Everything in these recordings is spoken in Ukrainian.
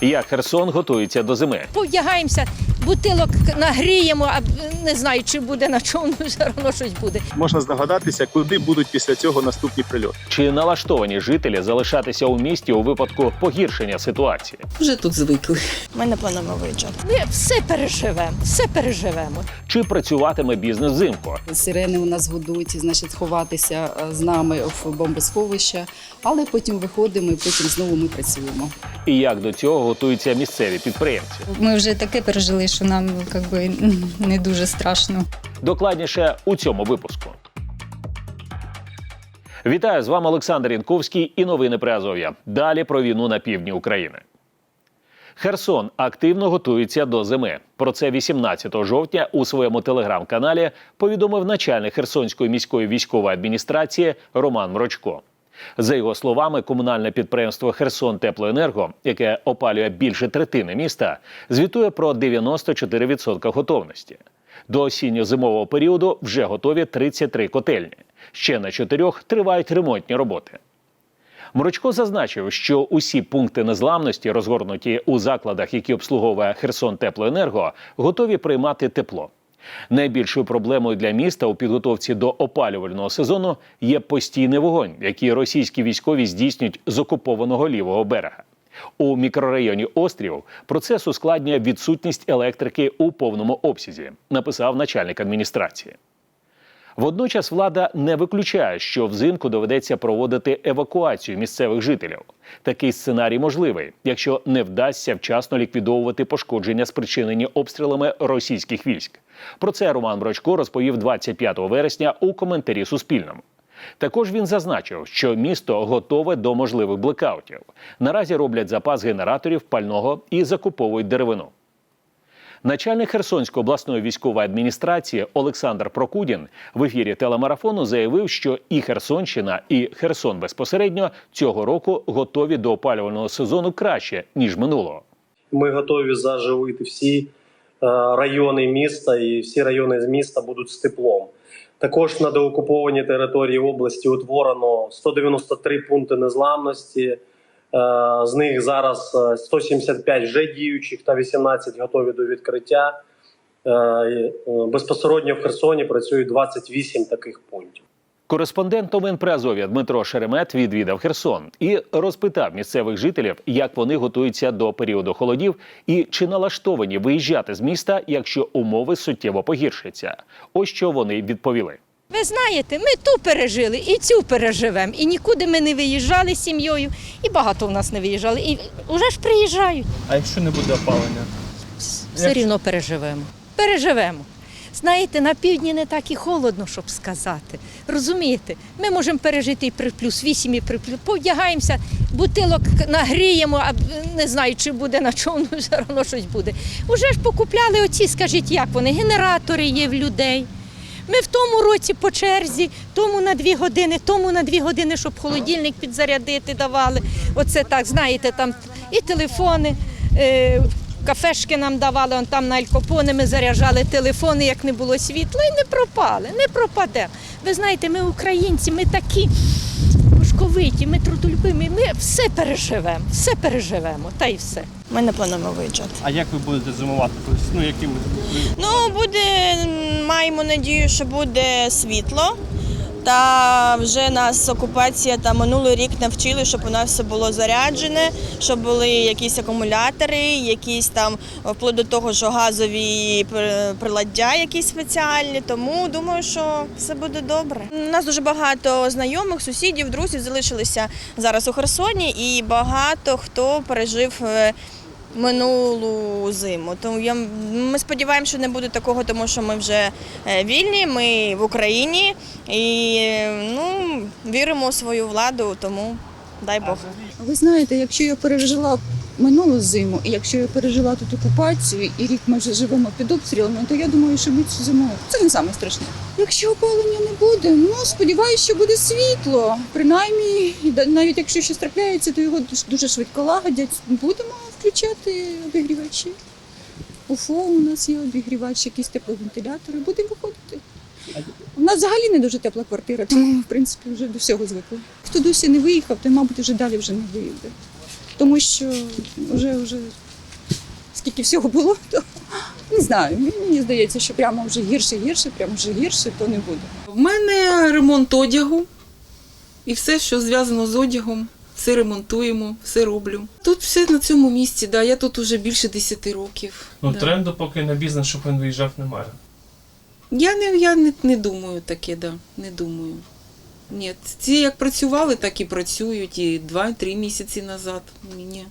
Як Херсон готується до зими? Повдягаємося, бутилок нагріємо, а не знаю, чи буде на чому, все одно щось буде. Можна здогадатися, куди будуть після цього наступні прильоти. Чи налаштовані жителі залишатися у місті у випадку погіршення ситуації? Вже тут звикли. Ми не плануємо виїжджати. Ми все переживемо, все переживемо. Чи працюватиме бізнес взимку? Сирени у нас гудуть, значить, сховатися е, з нами в бомбосховища, але потім виходимо і потім знову ми працюємо. І як до цього готуються місцеві підприємці? Ми вже таке пережили, що нам как би, не дуже страшно. Докладніше у цьому випуску. Вітаю з вами Олександр Янковський і новини при Азов'я. Далі про війну на півдні України. Херсон активно готується до зими. Про це 18 жовтня у своєму телеграм-каналі повідомив начальник Херсонської міської військової адміністрації Роман Мрочко. За його словами, комунальне підприємство Херсон Теплоенерго, яке опалює більше третини міста, звітує про 94% готовності. До осінньо-зимового періоду вже готові 33 котельні. Ще на чотирьох тривають ремонтні роботи. Морочко зазначив, що усі пункти незламності, розгорнуті у закладах, які обслуговує Херсон Теплоенерго, готові приймати тепло. Найбільшою проблемою для міста у підготовці до опалювального сезону є постійний вогонь, який російські військові здійснюють з окупованого лівого берега. У мікрорайоні Острів процес ускладнює відсутність електрики у повному обсязі, написав начальник адміністрації. Водночас влада не виключає, що взимку доведеться проводити евакуацію місцевих жителів. Такий сценарій можливий, якщо не вдасться вчасно ліквідовувати пошкодження, спричинені обстрілами російських військ. Про це Роман Брочко розповів 25 вересня у коментарі Суспільному. Також він зазначив, що місто готове до можливих блекаутів. Наразі роблять запас генераторів пального і закуповують деревину. Начальник Херсонської обласної військової адміністрації Олександр Прокудін в ефірі телемарафону заявив, що і Херсонщина, і Херсон безпосередньо цього року готові до опалювального сезону краще ніж минулого. Ми готові заживити всі е, райони міста, і всі райони з міста будуть з теплом. Також на деокупованій території області утворено 193 пункти незламності. Е, З них зараз е, 175 вже діючих та 18 готові до відкриття. Е, е, Безпосередньо в Херсоні працюють 28 таких пунктів. Кореспондент новин Дмитро Шеремет відвідав Херсон і розпитав місцевих жителів, як вони готуються до періоду холодів і чи налаштовані виїжджати з міста, якщо умови суттєво погіршаться. Ось що вони відповіли. Ви знаєте, ми ту пережили і цю переживемо. І нікуди ми не виїжджали з сім'єю, і багато в нас не виїжджали. І вже ж приїжджають. А якщо не буде опалення? Все Як- рівно переживемо. Переживемо. Знаєте, на півдні не так і холодно, щоб сказати. Розумієте, ми можемо пережити і при плюс 8, і при плюс. Повдягаємося, бутилок нагріємо, а не знаю, чи буде на чому, все одно щось буде. Уже ж покупляли оці, скажіть, як вони, генератори є в людей. Ми в тому році по черзі, тому на дві години, тому на дві години, щоб холодильник підзарядити давали. Оце так, знаєте, там і телефони. Е, Кафешки нам давали, он там на Алькопони ми заряджали телефони, як не було світла, і не пропали, не пропаде. Ви знаєте, ми українці, ми такі пушковиті, ми трудолюбимі, ми все переживемо, все переживемо, та й все. Ми не плануємо виїжджати. А як ви будете зимувати? Тобто, ну, якими Ну, буде, маємо надію, що буде світло. Та вже нас окупація та минулий рік навчили, щоб у нас все було заряджене, щоб були якісь акумулятори, якісь там вплоть до того, що газові при- приладдя якісь спеціальні. Тому думаю, що все буде добре. У нас дуже багато знайомих, сусідів, друзів залишилися зараз у Херсоні, і багато хто пережив. Минулу зиму. Тому я ми сподіваємося, що не буде такого, тому що ми вже е, вільні, ми в Україні і ну віримо у свою владу, тому дай Бог. Ви знаєте, якщо я пережила минулу зиму, і якщо я пережила тут окупацію, і рік ми вже живемо під обстрілами, то я думаю, що ми цю зиму це не саме страшне. Якщо опалення не буде, ну сподіваюся, що буде світло. Принаймні, навіть якщо щось трапляється, то його дуже швидко лагодять. Будемо включати обігрівачі. УФО у нас є обігрівач, якісь тепловентилятори. Будемо виходити. У нас взагалі не дуже тепла квартира, тому в принципі, вже до всього звикли. Хто досі не виїхав, той, мабуть, вже далі вже не виїде. тому що вже, вже скільки всього було, то не знаю. Мені здається, що прямо вже гірше, гірше, прямо вже гірше, то не буде. В мене ремонт одягу і все, що зв'язано з одягом, все ремонтуємо, все роблю. Тут все на цьому місці, да, я тут уже більше 10 років. Ну, да. тренду поки на бізнес, щоб він виїжджав, немає. Я не, я не, не думаю таке, да, не думаю. Ні, ці як працювали, так і працюють, і 2-3 місяці назад. Ні.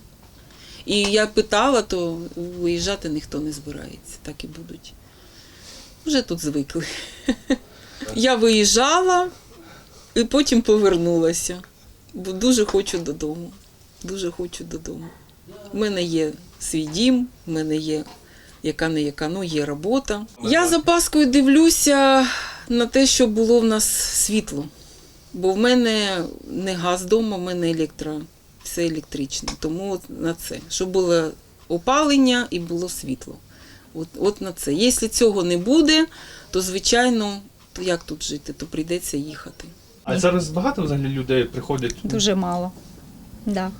І я питала, то виїжджати ніхто не збирається, так і будуть. Вже тут звикли. Я виїжджала і потім повернулася. Бо дуже хочу додому. Дуже хочу додому. У мене є свій дім, в мене є яка не яка, ну є робота. Я за Паскою дивлюся на те, що було в нас світло. Бо в мене не газ вдома, в мене електро, все електричне. Тому от на це, щоб було опалення і було світло. От, от на це. Якщо цього не буде, то звичайно, то як тут жити, то прийдеться їхати. А зараз багато взагалі людей приходять? Дуже мало. Да.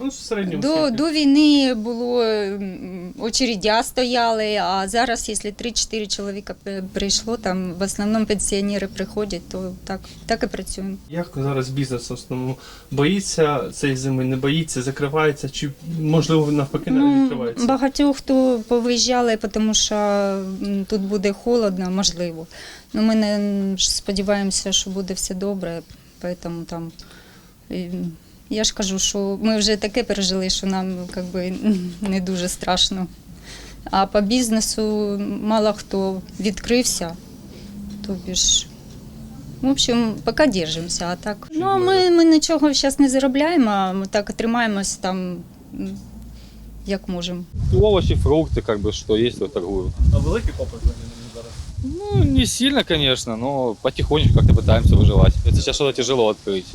Ну, середньому. До, до війни було м, очередя стояли, а зараз, якщо 3-4 чоловіка прийшло, там в основному пенсіонери приходять, то так, так і працюємо. Як зараз бізнес в основному боїться цієї зими, не боїться, закривається, чи можливо навпаки навіть відкривається? багатьох хто повиїжджали, тому що м, тут буде холодно, можливо. Ну, ми не м, ж сподіваємося, що буде все добре, тому там. м, Я ж кажу, що ми вже таке пережили, що нам как би, не дуже страшно. А по бізнесу мало хто відкрився. Тобі ж, в общем, поки держимося. А так. Ну, а ми, ми нічого зараз не заробляємо, ми так тримаємось там, м, як можемо. Овощи, фрукты, как бы, что есть, то торгую. А великий попит взагалі зараз? Ну, не сильно, конечно, но потихонечку как-то пытаемся выживать. Это сейчас что-то тяжело открыть.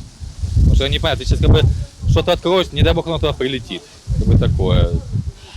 Потому что непонятно, сейчас как бы что-то откроешь, не дай бог оно туда прилетит. Как бы такое.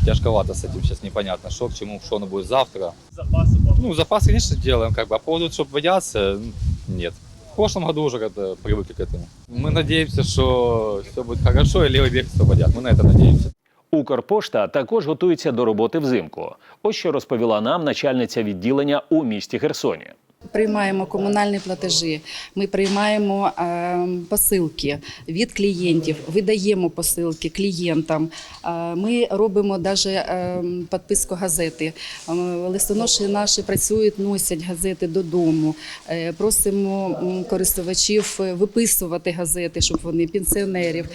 Тяжковато с этим сейчас непонятно, что к чему, что оно будет завтра. Запаси Ну, запас, конечно, делаем, как бы, а по поводу, чтобы бояться, м, нет. В прошлом году уже как-то привыкли к этому. Мы надеемся, что все будет хорошо и левый берег освободят. Мы на это надеемся. Укрпошта також готується до роботи взимку. Ось що розповіла нам начальниця відділення у місті Херсоні. Приймаємо комунальні платежі, ми приймаємо е, посилки від клієнтів, видаємо посилки клієнтам. Е, ми робимо навіть е, підписку газети. Е, листоноші наші працюють, носять газети додому. Е, просимо користувачів е, виписувати газети, щоб вони пенсіонерів.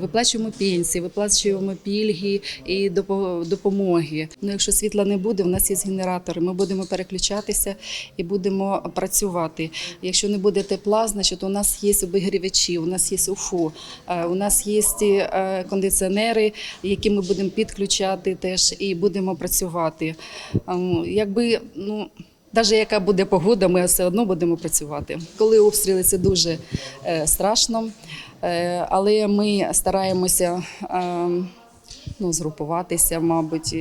Виплачуємо пенсії, виплачуємо пільги і допомоги. Ну, якщо світла не буде, в нас є генератори. Ми будемо переключатися і будемо працювати. Якщо не буде тепла, значить у нас є обігрівачі, у нас є УФО, е, у нас є е, кондиціонери, які ми будемо підключати теж і будемо працювати. Ем, Якби ну. Навіть яка буде погода, ми все одно будемо працювати. Коли обстріли, це дуже е, страшно, е, але ми стараємося е, ну, згрупуватися, мабуть.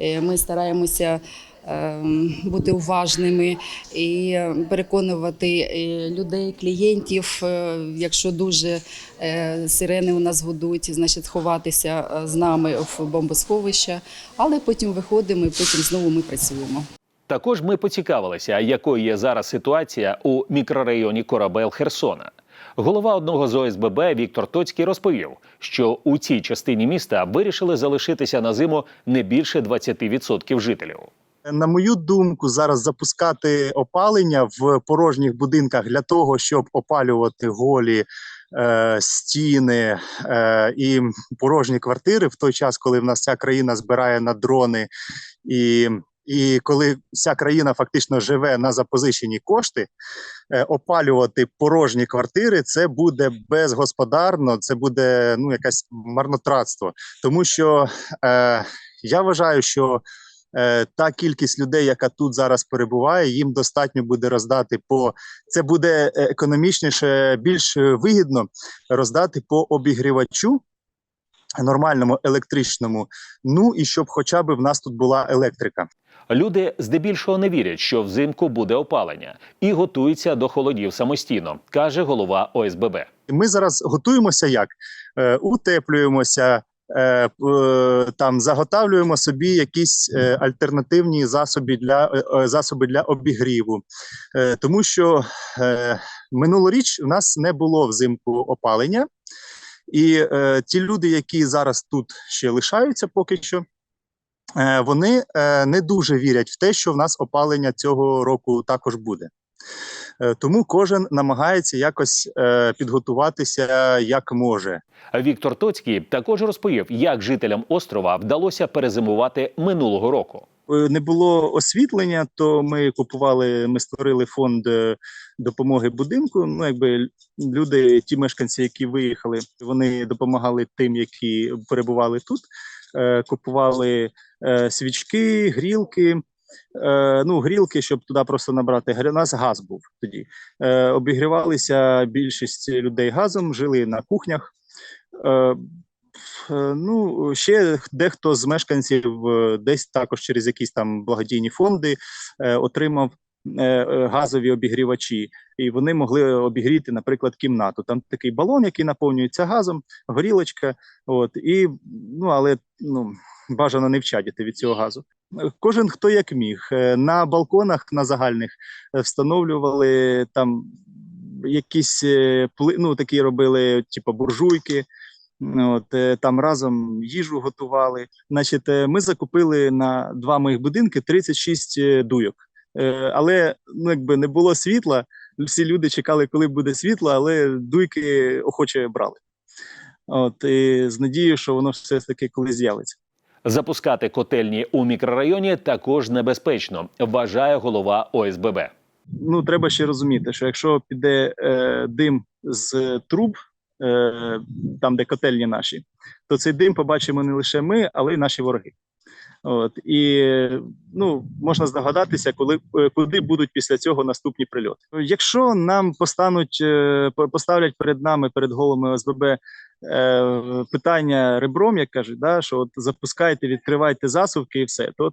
е, Ми стараємося е, бути уважними і переконувати е, людей, клієнтів, е, якщо дуже е, сирени у нас гудуть, значить сховатися е, з нами в бомбосховище, але потім виходимо і потім знову ми працюємо. Також ми поцікавилися, якою є зараз ситуація у мікрорайоні Корабел Херсона. Голова одного з ОСББ Віктор Тоцький розповів, що у цій частині міста вирішили залишитися на зиму не більше 20% жителів. На мою думку, зараз запускати опалення в порожніх будинках для того, щоб опалювати голі е, стіни е, і порожні квартири в той час, коли в нас вся країна збирає на дрони, і, і коли вся країна фактично живе на запозичені кошти, е, опалювати порожні квартири це буде безгосподарно, це буде ну якесь марнотратство, тому що е, я вважаю, що та кількість людей, яка тут зараз перебуває, їм достатньо буде роздати по це буде е, економічніше, більш е, вигідно роздати по обігрівачу. Нормальному електричному, ну і щоб хоча б в нас тут була електрика. Люди здебільшого не вірять, що взимку буде опалення, і готуються до холодів самостійно, каже голова ОСББ. Ми зараз готуємося як? Е, утеплюємося, е, там заготавлюємо собі якісь е, альтернативні засоби для е, е, засоби для обігріву, е, тому що е, минулоріч у нас не було взимку опалення, і е, ті люди, які зараз тут ще лишаються, поки що. е, Вони е, не дуже вірять в те, що в нас опалення цього року також буде. Е, Тому кожен намагається якось е, підготуватися як може. Віктор Тоцький також розповів, як жителям острова вдалося перезимувати минулого року. Е, Не було освітлення, то ми купували, ми створили фонд допомоги будинку. Ну, якби люди, ті мешканці, які виїхали, вони допомагали тим, які перебували тут. Купували свічки, грілки. Е, ну, грілки, щоб туди просто набрати. У нас газ був тоді. Е, обігрівалися більшість людей газом, жили на кухнях. Е, е, ну, ще дехто з мешканців е, десь також через якісь там благодійні фонди е, отримав е, е, газові обігрівачі, і вони могли обігріти, наприклад, кімнату. Там такий балон, який наповнюється газом, горілочка. От і ну, але ну бажано не вчадіти від цього газу. Кожен хто як міг Е, на балконах на загальних е, встановлювали там якісь е, ну такі робили, типу буржуйки. От там разом їжу готували. Значить, ми закупили на два моїх будинки 36 е, дуйок. Але ну якби не було світла. Всі люди чекали, коли буде світло, але дуйки охоче брали. От і з надією, що воно все таки колись з'явиться. Запускати котельні у мікрорайоні також небезпечно, вважає голова ОСББ. ну треба ще розуміти, що якщо піде е, дим з труб, е, там де котельні наші, то цей дим побачимо не лише ми, але й наші вороги. От і ну можна здогадатися, коли е, куди будуть після цього наступні прильоти. Якщо нам постануть е, по- поставлять перед нами, перед головами ОСББ е, питання ребром, як кажуть, да, що от запускайте, відкривайте засувки і все, то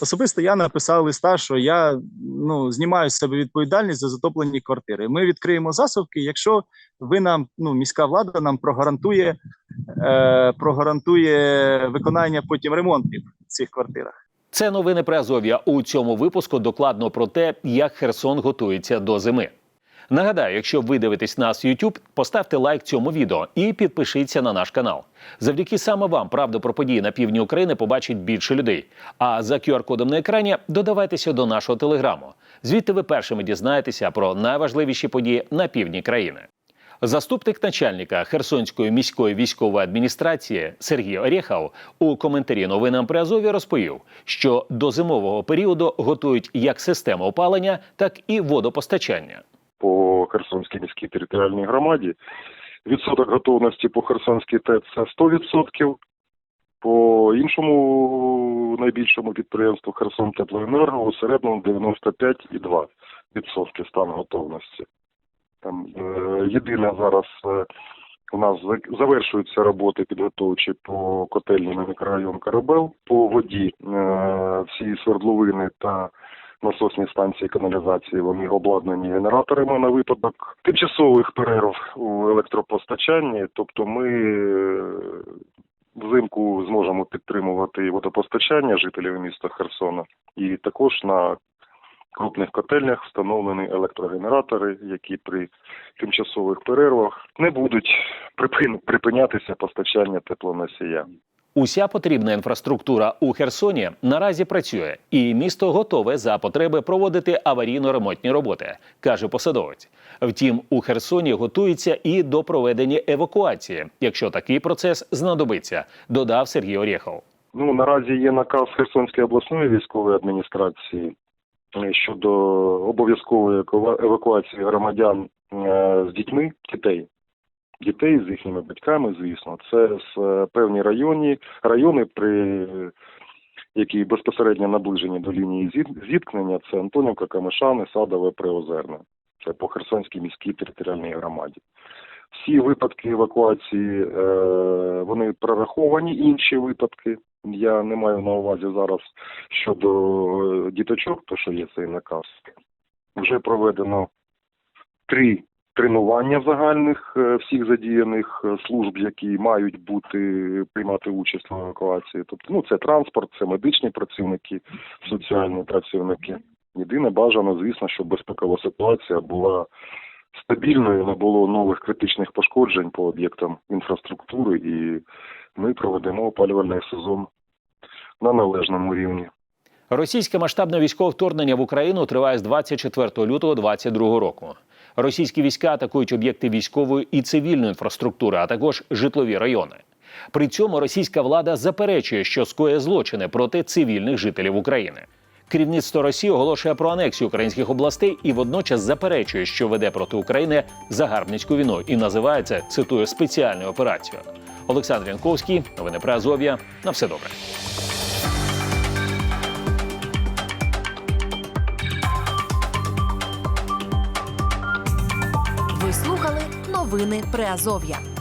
Особисто я написав листа, що я ну знімаю з себе відповідальність за затоплені квартири. Ми відкриємо засувки, якщо ви нам, ну міська влада нам прогарантує, е, прогарантує виконання потім ремонтів в цих квартирах. Це новини Приазов'я У цьому випуску докладно про те, як Херсон готується до зими. Нагадаю, якщо ви дивитесь нас в YouTube, поставте лайк цьому відео і підпишіться на наш канал. Завдяки саме вам правду про події на півдні України побачить більше людей. А за QR-кодом на екрані додавайтеся до нашого телеграму. Звідти ви першими дізнаєтеся про найважливіші події на півдні країни. Заступник начальника Херсонської міської військової адміністрації Сергій Орєхав у коментарі новинам при Азові розповів, що до зимового періоду готують як систему опалення, так і водопостачання. По Херсонській міській територіальній громаді. Відсоток готовності по Херсонській ТЕЦ це 100%. По іншому найбільшому підприємству Херсон Теплоенерго у середньому 95,2% стан готовності. Там е, єдине зараз е, у нас завершуються роботи підготовчі по котельні на мікрорайон Карабел, по воді е, всі свердловини та насосні станції каналізації вони обладнані генераторами на випадок тимчасових перерв у електропостачанні. Тобто ми е, взимку зможемо підтримувати водопостачання жителів міста Херсона, і також на крупних котельнях встановлені електрогенератори, які при тимчасових перервах не будуть припин- припинятися постачання теплоносія. Уся потрібна інфраструктура у Херсоні наразі працює, і місто готове за потреби проводити аварійно-ремонтні роботи, каже посадовець. Втім, у Херсоні готується і до проведення евакуації, якщо такий процес знадобиться, додав Сергій Орєхов. Ну наразі є наказ Херсонської обласної військової адміністрації е, щодо обов'язкової ева- евакуації громадян е, з дітьми, дітей. Дітей з їхніми батьками, звісно, це з е, певні районі, райони, при які безпосередньо наближені до лінії зіткнення. Це Антонівка, Камишани, Садове, Приозерне. Це по Херсонській міській територіальній громаді. Всі випадки евакуації е, вони прораховані. Інші випадки я не маю на увазі зараз щодо е, діточок, то що є цей наказ. Вже проведено три тренування загальних е, всіх задіяних е, служб, які мають бути приймати участь в евакуації. Тобто, ну це транспорт, це медичні працівники, соціальні працівники. Єдине бажано, звісно, щоб безпекова ситуація була стабільною, не було нових критичних пошкоджень по об'єктам інфраструктури, і ми проведемо опалювальний сезон на належному рівні. Російське масштабне військове вторгнення в Україну триває з 24 лютого 2022 року. Російські війська атакують об'єкти військової і цивільної інфраструктури, а також житлові райони. При цьому російська влада заперечує, що скоє злочини проти цивільних жителів України. Керівництво Росії оголошує про анексію українських областей і водночас заперечує, що веде проти України загарбницьку війну і називає це, цитую, спеціальною операцією. Олександр Янковський, новини про Азов'я. На все добре. Новини Приазов'я.